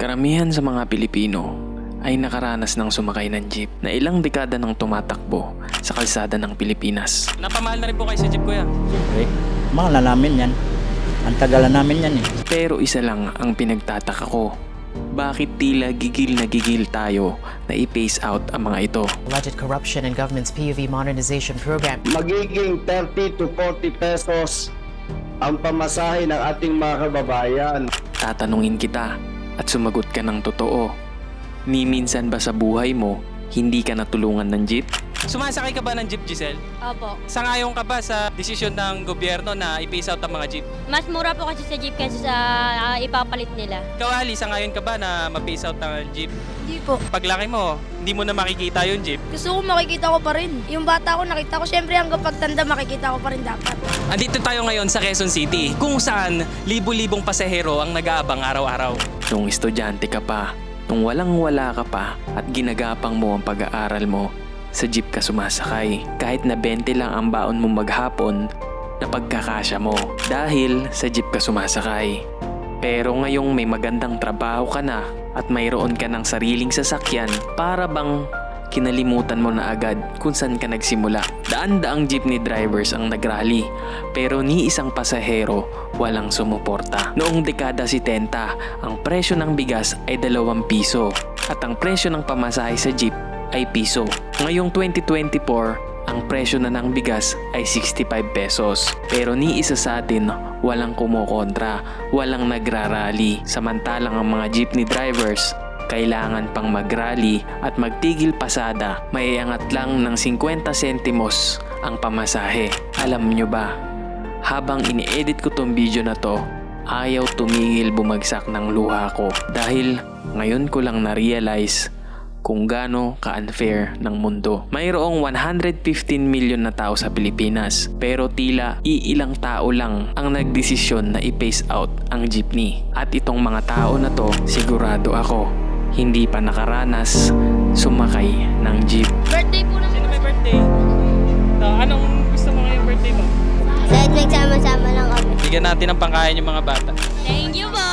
Karamihan sa mga Pilipino ay nakaranas ng sumakay ng jeep na ilang dekada nang tumatakbo sa kalsada ng Pilipinas. Napamahal na rin po kayo sa jeep kuya. Siyempre, mahal na namin yan. Ang tagalan namin yan eh. Pero isa lang ang pinagtataka ko. Bakit tila gigil na gigil tayo na i-pace out ang mga ito? alleged corruption in government's PUV modernization program. magiging 30 to 40 pesos ang pamasahe ng ating mga kababayan. Tatanungin kita at sumagot ka ng totoo. Ni minsan ba sa buhay mo, hindi ka natulungan ng jeep? Sumasakay ka ba ng jeep, Giselle? Opo. Sangayon ka ba sa desisyon ng gobyerno na i-phase out ang mga jeep? Mas mura po kasi sa jeep kaysa sa ah, ipapalit nila. Ikaw, Ali, sangayon ka ba na ma-phase out ang jeep? Hindi po. Paglaki mo, hindi mo na makikita yung jeep. Gusto ko makikita ko pa rin. Yung bata ko nakita ko, syempre hanggang pagtanda makikita ko pa rin dapat. Andito tayo ngayon sa Quezon City, kung saan libu-libong pasahero ang nag-aabang araw-araw. Nung estudyante ka pa, nung walang-wala ka pa at ginagapang mo ang pag-aaral mo, sa jeep ka sumasakay. Kahit na 20 lang ang baon mo maghapon, na pagkakasya mo. Dahil sa jeep ka sumasakay. Pero ngayong may magandang trabaho ka na at mayroon ka ng sariling sasakyan, para bang kinalimutan mo na agad kung saan ka nagsimula. Daan-daang jeepney drivers ang nagrally, pero ni isang pasahero walang sumuporta. Noong dekada 70, ang presyo ng bigas ay 2 piso at ang presyo ng pamasahe sa jeep ay piso. Ngayong 2024, ang presyo na ng bigas ay 65 pesos. Pero ni isa sa atin, walang kumukontra, walang nagrarally. Samantalang ang mga jeepney drivers, kailangan pang magrally at magtigil pasada. Maiangat lang ng 50 sentimos ang pamasahe. Alam nyo ba, habang ini-edit ko tong video na to, ayaw tumigil bumagsak ng luha ko dahil ngayon ko lang na-realize kung gaano ka-unfair ng mundo. Mayroong 115 million na tao sa Pilipinas pero tila iilang tao lang ang nagdesisyon na i-pace out ang jeepney. At itong mga tao na to, sigurado ako, hindi pa nakaranas sumakay ng jeep. Birthday po ng Sino may birthday? anong gusto mo ngayong birthday mo? Kahit nagsama-sama lang kami. Bigyan natin ng pangkain yung mga bata. Thank you po!